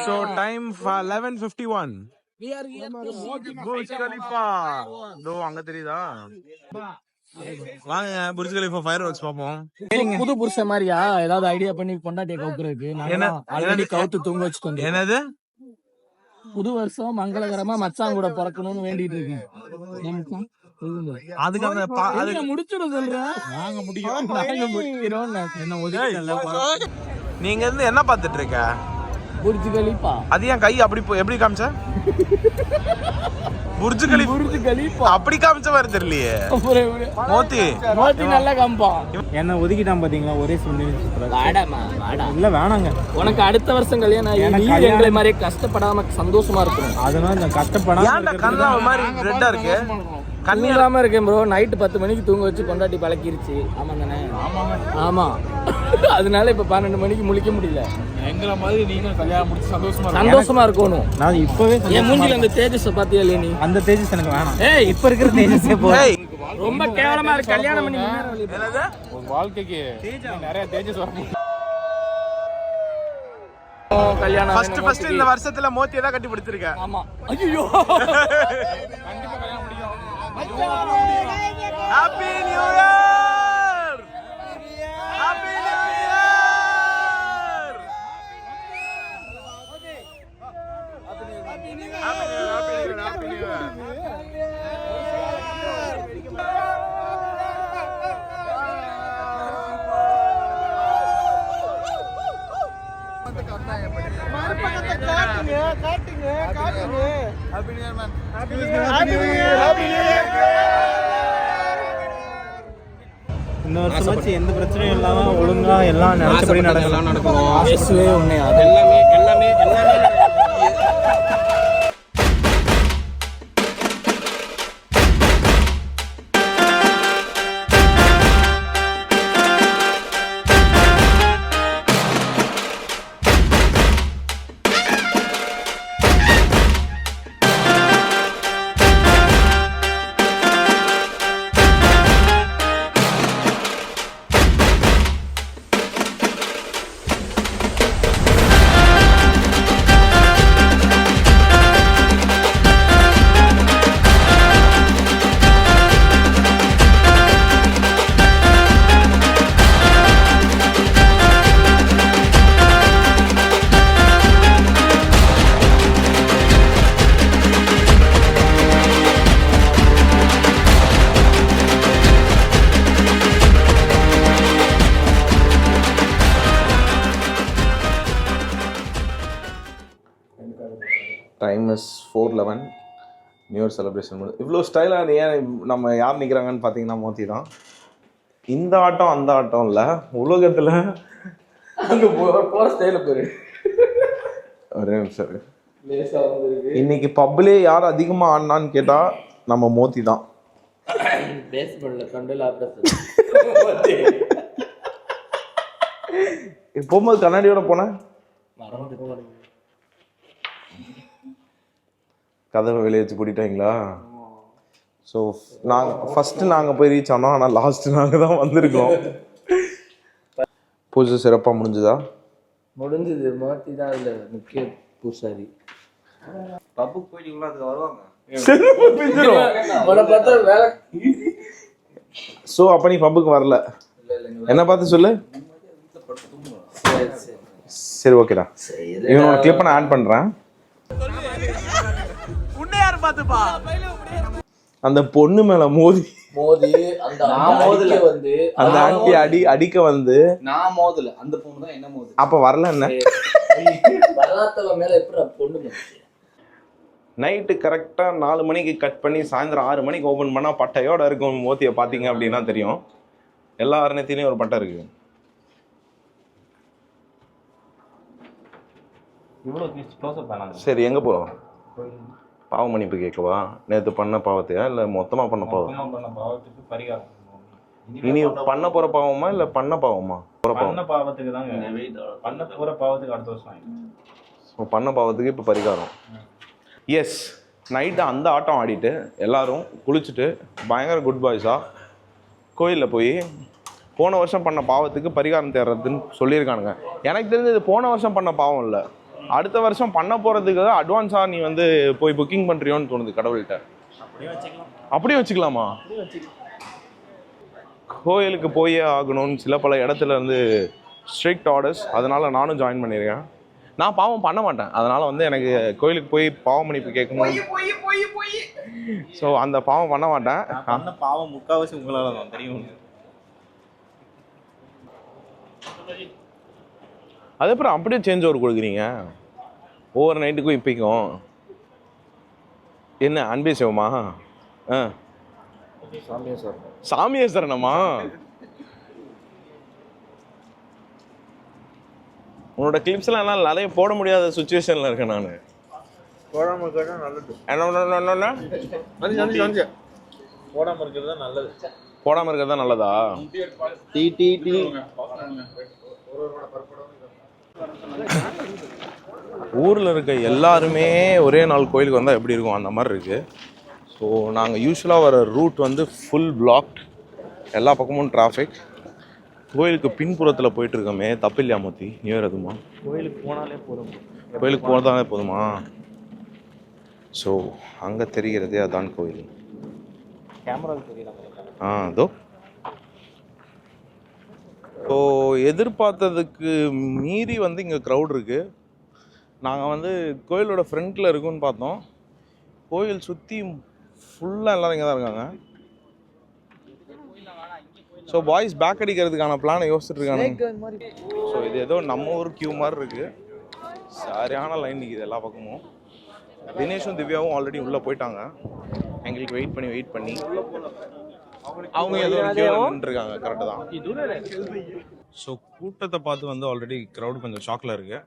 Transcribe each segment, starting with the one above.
So time eleven fifty one Burj Khalifa தோ அங்க தெரியுதா? வாங்க புர்ஜ் கலிஃபா ஃபயர் பாப்போம் புது- புருஷன் மாதிரியா? ஏதாவது ஐடியா பண்ணி பொண்டாட்டிய கவுக்குறதுக்கு ஆல்ரெடி கவுத்து தூங்க வந்து என்னது? புது வருஷம் மங்களகரமா மச்சான் கூட பிறக்கணும்னு வேண்டிட்டு இருக்கேன். அதுக்கு அந்த அதுக்கு சொல்றேன். நாங்க முடிக்கிறோம் நாங்க முடிக்கிறோம் என்ன ஒதுக்கல நீங்க இருந்து என்ன பார்த்துட்டு இருக்க? புரிச்சு கலிப்பா அது ஏன் கை அப்படி எப்படி காமிச்ச? புர்ஜ் கலிஃபா புரிச்சு கலிப்பா அப்படி காமிச்ச மாதிரி தெரியலையே? மோத்தி. மோத்தி நல்லா காமிப்பான் என்ன ஒதுக்கிட்டான் பாத்தீங்களா? ஒரே வாடா இல்ல வேணாங்க. உனக்கு அடுத்த வருஷம் கல்யாணம் நீ எங்களை மாதிரியே கஷ்டப்படாம சந்தோஷமா இருக்கணும். அதனால நான் கஷ்டப்படாம ஏன்டா கண்ணா மாதிரி ரெட்டா இருக்கு? கண்ணி இல்லாம இருக்கேன் ப்ரோ நைட்டு பத்து மணிக்கு தூங்க வச்சு கொண்டாட்டி பழக்கிருச்சு. ஆமா தானே? ஆமா அதனால இப்ப பன்னெண்டு மணிக்கு முழிக்க முடியல. எங்களை மாதிரி நீங்களும் கல்யாணம் முடிச்சு சந்தோஷமா சந்தோஷமா இருக்கணும். நான் இப்பவே என் மூஞ்சில அந்த தேஜஸ் பாத்தியா இல்லையா நீ அந்த தேஜஸ் எனக்கு வேணாம். ஏய் இப்ப இருக்கிற தேஜஸே போதும். ஏய் ரொம்ப கேவலமா இருக்கு. கல்யாணம் பண்ணி வாழ்க்கைக்கு நிறைய தேஜஸ் வரும் கல்யாணம் ஃபர்ஸ்ட் ஃபர்ஸ்ட் இந்த. வருஷத்துல மோத்தியை தான் கட்டி பிடிச்சிருக்க ஆமா ஐயோ happy new year happy new year happy new year happy new year இந்த வருஷமாச்சு எந்த பிரச்சனையும் இல்லாம ஒழுங்கா எல்லாம் நினைச்சபடி நடக்கலாம் இயேசுவே உன்னை அது time is four eleven new year celebration இவ்வளோ ஸ்டைலாக ஏன் நம்ம யார் நிற்கிறாங்கன்னு பார்த்தீங்கன்னா மோத்தி தான். இந்த ஆட்டம் அந்த ஆட்டம் இல்லை. உலகத்தில் அங்க போ- போற ஸ்டைல பாரு. ஒரே நிமிஷம் இன்னைக்கு பப்லே யார் அதிகமாக ஆடினான்னு கேட்டால் நம்ம மோத்தி தான். போகும்போது கண்ணாடியோட போனேன் கதவை வெளியே வச்சு கூட்டிட்டாங்களா? ஸோ நாங்கள் ஃபஸ்ட்டு நாங்கள் போய் ரீச் ஆனோம் ஆனால் லாஸ்ட்டு நாங்கள் தான் வந்திருக்கோம். பூஜை சிறப்பாக முடிஞ்சுதா? முடிஞ்சது. மாத்தி தான் அதுல முக்கிய பூசாரி. உன்னை பார்த்தா வேலை. ஸோ அப்போ நீ பப்புக்கு வரல. என்ன பார்த்து சொல்லு? சரி, சரி. சரி ஓகேடா இவனோட கிளிப்பை நான் ஆட் பண்ணுறேன் அந்த பொண்ணு மேல மோதி. மோதி அந்த அடிக்க வந்து அந்த ஆண்டி அடி அடிக்க வந்து. நான் மோதல. அந்த பொண்ணு தான் என்ன மோது அப்ப வரல என்ன? வராத்தவ மேல எப்படி பொண்ணு? நைட்டு கரெக்டாக நாலு மணிக்கு கட் பண்ணி சாயந்தரம் ஆறு மணிக்கு ஓப்பன் பண்ணால் பட்டையோட இருக்கும் மோத்தியை பார்த்தீங்க அப்படின்னா தெரியும். எல்லா அரணத்திலையும் ஒரு பட்டை இருக்கு. இவ்வளோ க்ளோஸ்அப் வேணாங்க சரி எங்கே போகிறோம் பாவ மன்னிப்பு கேட்கவா? நேற்று பண்ண பாவத்தையா? இல்லை மொத்தமாக பண்ண பாவம்? பண்ண பாவத்துக்கு பரிகாரம் இனி பண்ண போகிற பாவமா இல்லை பண்ண பாவமா? போகிற பண்ண பாவத்துக்கு தாங்க. பண்ண போற பாவத்துக்கு அடுத்த வருஷம் பண்ண பாவத்துக்கு இப்போ பரிகாரம். எஸ் நைட்டு அந்த ஆட்டம் ஆடிட்டு எல்லாரும் குளிச்சுட்டு பயங்கர குட் பாய்ஸாக கோயிலில் போய் போன வருஷம் பண்ண பாவத்துக்கு பரிகாரம் தேடுறதுன்னு சொல்லியிருக்கானுங்க. எனக்கு தெரிஞ்சு இது போன வருஷம் பண்ண பாவம் இல்லை. அடுத்த வருஷம் பண்ண போகிறதுக்கு தான் அட்வான்ஸாக நீ வந்து போய் புக்கிங் பண்ணுறியோன்னு தோணுது கடவுள்கிட்ட. அப்படியே வச்சுக்கலாம். அப்படியே வச்சுக்கலாமா? கோயிலுக்கு போயே ஆகணும்னு சில பல இடத்துல இருந்து ஸ்ட்ரிக்ட் ஆர்டர்ஸ் அதனால நானும் ஜாயின் பண்ணியிருக்கேன் நான் பாவம் பண்ண மாட்டேன். அதனால வந்து எனக்கு கோயிலுக்கு போய் பாவ மன்னிப்பு கேட்கணும். ஸோ அந்த பாவம் பண்ண மாட்டேன். பண்ண பாவம் முக்காவாசி உங்களால தான் தெரியும். அதுக்கப்புறம் அப்படியே சேஞ்ச் ஓவர் கொடுக்குறீங்க. ஒவ்வொரு நைட்டுக்கும் இப்பைக்கும். என்ன அன்பே சிவமா? ஆ. சாமியே சரணமா? உன்னோட கிளிப்ஸ்லாம் எல்லாம் நிறைய போட முடியாத சுச்சுவேஷனில் இருக்கேன் நான். போடாம இருக்கிறது நல்லது. என்ன போடாம இருக்கிறது தான் நல்லது. போடாமல் இருக்கிறது தான் நல்லதா? டீ டீ டீ. ஊரில் இருக்க எல்லாருமே ஒரே நாள் கோயிலுக்கு வந்தால் எப்படி இருக்கும்? அந்த மாதிரி இருக்குது ஸோ நாங்கள் யூஸ்வலாக வர ரூட் வந்து ஃபுல் பிளாக்ட் எல்லா பக்கமும் டிராஃபிக் கோயிலுக்கு பின்புறத்தில் போயிட்டு இருக்கோமே தப்பு இல்லையா மூர்த்தி நியூ எதுமா கோயிலுக்கு போனாலே போதும். கோயிலுக்கு போனதாலே போதுமா? ஸோ அங்கே தெரிகிறதே அதான் கோயில். கேமரா தெரியல ஆ அதோ ஸோ எதிர்பார்த்ததுக்கு மீறி வந்து இங்கே க்ரௌட் இருக்குது நாங்கள் வந்து கோயிலோட ஃப்ரண்ட்டில் இருக்குன்னு பார்த்தோம். கோயில் சுற்றி ஃபுல்லாக எல்லாரும் இங்கே தான் இருக்காங்க. ஸோ பாய்ஸ் பேக் அடிக்கிறதுக்கான பிளானை யோசிச்சுட்டு இருக்காங்க ஸோ இது ஏதோ நம்ம ஊர் கியூ மாதிரி இருக்குது சரியான லைன் நிற்கிது எல்லா பக்கமும். தினேஷும் திவ்யாவும் ஆல்ரெடி உள்ளே போயிட்டாங்க. எங்களுக்கு வெயிட் பண்ணி வெயிட் பண்ணி. அவங்க ஏதோ நின்றுருக்காங்க கரெக்டு தான். ஸோ கூட்டத்தை பார்த்து வந்து ஆல்ரெடி க்ரௌட் கொஞ்சம் ஷாக்கில் இருக்கு.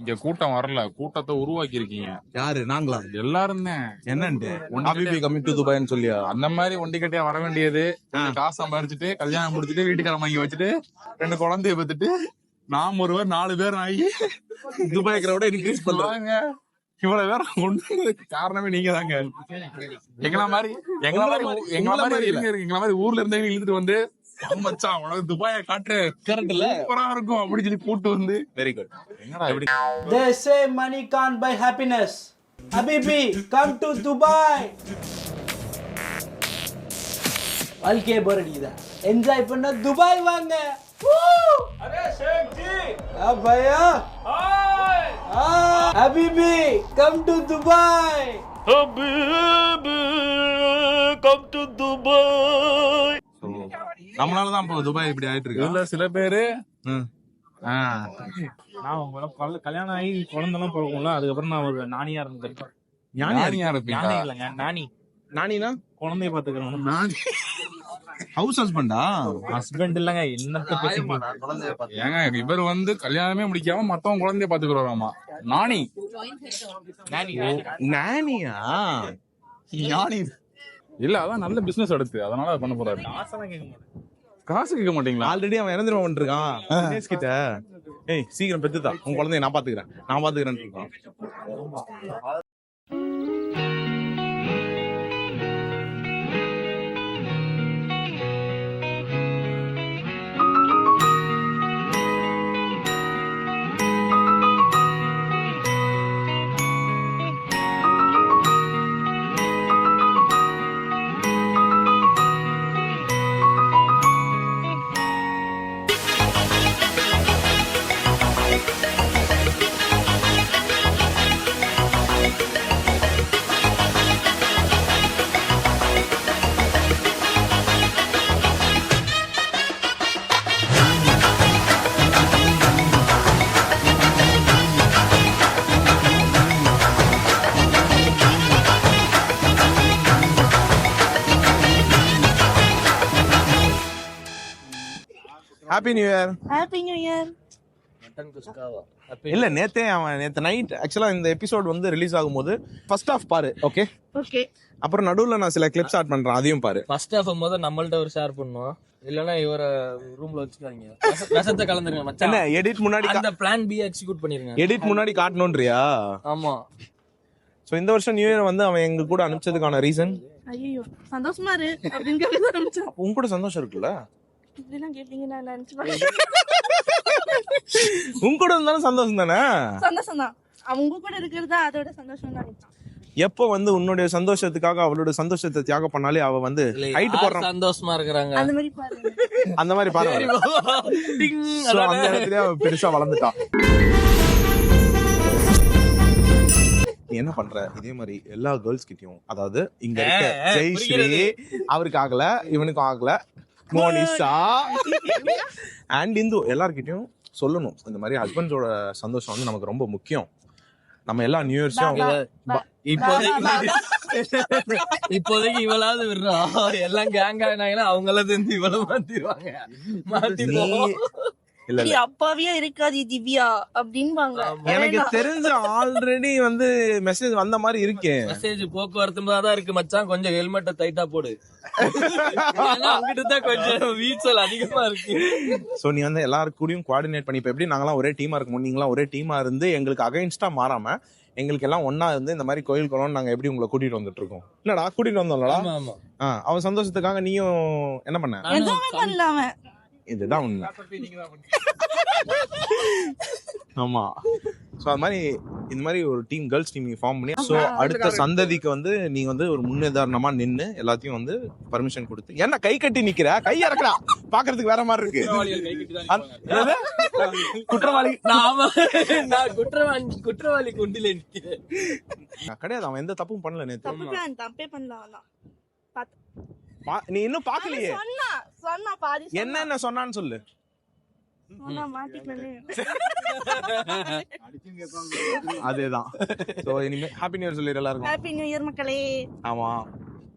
இங்க கூட்டம் வரல. கூட்டத்தை உருவாக்கி இருக்கீங்க யாரு? நாங்களா? எல்லாரும். ஹாபிபி கமிங் டு துபாய்னு சொல்லியா? அந்த மாதிரி ஒண்டி கட்டியா வர வேண்டியது. காசு சம்பாரிச்சுட்டு கல்யாணம் முடிச்சுட்டு வீட்டுக்காரன் வாங்கி வச்சுட்டு ரெண்டு குழந்தைய பெத்துட்டு நாம் ஒருவர் நாலு பேர் ஆகி துபாய் க்ரௌட இன்க்ரீஸ் பண்றாங்க வாங்க. இவ்வளவு பேர் கொண்டு காரணமே நீங்க தாங்க எங்கள மாதிரி எங்கள மாதிரி எங்கள மாதிரி மாதிரி இருங்க இருங்க. எங்கள மாதிரி ஊர்ல இருந்தே இழுத்துட்டு வந்து "வா மச்சான் உனக்கு துபாய காட்டு. கரெக்ட் இல்ல சூப்பரா இருக்கும் அப்படின்னு சொல்லி கூட்டு வந்து வெரி குட் என்னடா இப்படி money can't buy happiness. Habibi, come to Dubai. வாழ்க்கையே போர் அடிக்குதா? என்ஜாய் பண்ண துபாய் வாங்க. ஆ பையா habibi come to Dubai come to Dubai நம்மளால தான் இப்போ துபாய் இப்படி ஆயிட்டு இருக்கு இதுல சில பேரு நான் உங்களை கல்- கல்யாணம் ஆகி குழந்தைலாம் பிறக்கும்ல அதுக்கப்புறம் நான் ஒரு நானியா இருந்திருக்கேன். ஞானியா இருப்பீங்க ஞானி இல்லைங்க நானி. நானினா? குழந்தைய பாத்துக்கிறோம் ஹவுஸ் ஹஸ்பண்டா ஹஸ்பண்ட் இல்லைங்க என்னத்த ஏங்க இவர் வந்து கல்யாணமே முடிக்காம மத்தவங்க குழந்தைய பாத்துக்கிறாராமா நானி. நானியா? ஞானி இல்ல அதான் நல்ல பிசினஸ் எடுத்து அதனால அதை பண்ண போறாரு. காசு கேட்க மாட்டீங்களா? ஆல்ரெடி அவன் இறந்துருவா பண்ணிருக்கான் தினேஷ் கிட்ட. ஏய் சீக்கிரம் பெத்துதா உன் குழந்தைய நான் பாத்துக்கிறேன் நான் பாத்துக்கிறேன் இருக்கான். Happy new year happy new year mutton குஸ்காவா? இல்ல நேத்தே அவன் நேத்து நைட் ஆக்சுவலா இந்த எபிசோட் வந்து ரிலீஸ் ஆகும்போது ஃபர்ஸ்ட் ஆஃப் பாரு ஓகே ஓகே அப்புறம் நடுவுல நான் சில கிளிப்ஸ் ஆட் பண்றேன் அதையும் பாரு. ஃபர்ஸ்ட் ஆஃப் போது நம்மள்ட்ட ஒரு ஷேர் பண்ணுவோம். இல்லனா இவர ரூம்ல வச்சுக்காதீங்க. விஷ- விஷத்தை கலந்துருங்க என்ன மச்சான் எடிட் முன்னாடி அந்த பிளான் பி எக்ஸிக்யூட் பண்ணிருங்க. எடிட் முன்னாடி காட்டணும்ன்றியா? ஆமா. ஸோ இந்த வருஷம் நியூ இயர் வந்து அவன் எங்க கூட அனுப்பிச்சதுக்கான ரீசன் ஐயோ சந்தோஷமா இரு ஆரம்பிச்சோம் உன் கூட சந்தோஷம் இருக்குல்ல? இப்படிலாம் கேட்பீங்க நான் நினைச்சு உன் கூட இருந்தாலும் சந்தோஷம் தானே சந்தோஷம் தான் அவங்க கூட இருக்கிறது அதோட சந்தோஷம் தான் எப்போ வந்து உன்னுடைய சந்தோஷத்துக்காக அவளோட சந்தோஷத்தை தியாகம் பண்ணாலே அவ வந்து ஹைட் போடுறான். சந்தோஷமா இருக்கிறாங்க? அந்த மாதிரி பாருங்க. அந்த மாதிரி பாருங்க அந்த அதானே. இடத்துலயே அவ பெருசா வளர்ந்துட்டான் நீ என்ன பண்ற? இதே மாதிரி எல்லா கேர்ள்ஸ் கிட்டயும் அதாவது இங்க இருக்க ஜெய்ஸ்ரீ புரிகிறது. அவருக்கு ஆகல இவனுக்கும் ஆகல. மோனிஷா அண்ட் இந்து எல்லார்கிட்டயும் சொல்லணும். இந்த மாதிரி ஹஸ்பண்ட்ஸோட சந்தோஷம் வந்து நமக்கு ரொம்ப முக்கியம். நம்ம எல்லா நியூ இயர்ஸும் இப்போதைக்கு இப்போதைக்கு இவளாவது விடுறா. எல்லாம் கேங் ஆனாங்கன்னா அவங்களாவது இருந்து இவள மாத்திடுவாங்க. மாத்தி நீ இல்ல அப்பாவியா இருக்காது திவ்யா அப்படின்பாங்க எனக்கு தெரிஞ்ச ஆல்ரெடி வந்து மெசேஜ் வந்த மாதிரி இருக்கேன் மெசேஜ் போக்குவரத்து தான் இருக்கு மச்சான். கொஞ்சம் ஹெல்மெட்டை டைட்டா போடு. ஏன்னா அங்கிட்டு தான் கொஞ்சம் வீச்சல் அதிகமா இருக்கு. ஸோ நீ வந்து எல்லாரும் கூடயும் கோஆர்டினேட் பண்ணி இப்போ எப்படி நாங்களாம் ஒரே டீமா இருக்கும் நீங்களாம் ஒரே டீமா இருந்து எங்களுக்கு அகைன்ஸ்டா மாறாம எங்களுக்கு எல்லாம் ஒண்ணா இருந்து இந்த மாதிரி கோயில் குளம் நாங்க எப்படி உங்களை கூட்டிட்டு வந்துட்டு இருக்கோம்? என்னடா கூட்டிட்டு வந்தோம்லடா. ஆமா ஆமா. ஆ, அவன் சந்தோஷத்துக்காக நீயும் என்ன பண்ண? எதுவுமே பண்ணல அவன். இதுதான் உண்மை. ஆமா. ஸோ அது மாதிரி இந்த மாதிரி ஒரு டீம் கேர்ள்ஸ் டீம் ஃபார்ம் பண்ணி ஸோ அடுத்த சந்ததிக்கு வந்து நீ வந்து ஒரு முன்னுதாரணமா நின்னு எல்லாத்தையும் வந்து பர்மிஷன் கொடுத்து என்ன கை கட்டி நிக்கிற கை இறக்குறா. பாக்குறதுக்கு வேற மாதிரி இருக்கு? குற்றவாளி. நான் குற்றவாளி குற்றவாளி குண்டில நிக்கிறேன். கிடையாது அவன் எந்த தப்பும் பண்ணல நேத்து. தப்பு பண்ணல நீ இன்னும் பாக்கலையே? சொன்னா சொன்னா பாதி. என்னென்ன சொன்னான்னு சொல்லு. அதேதான். இனிமே ஹாப்பி நியூ இயர் சொல்லிடு எல்லாருக்கும். ஹாப்பி நியூ இயர் மக்களே. ஆமா.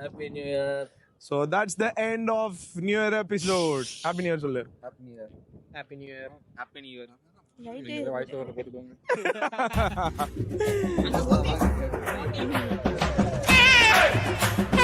Happy new year so that's the end of new year episode happy new year சொல்லு. Happy new year happy new year போட்டுக்கோங்க.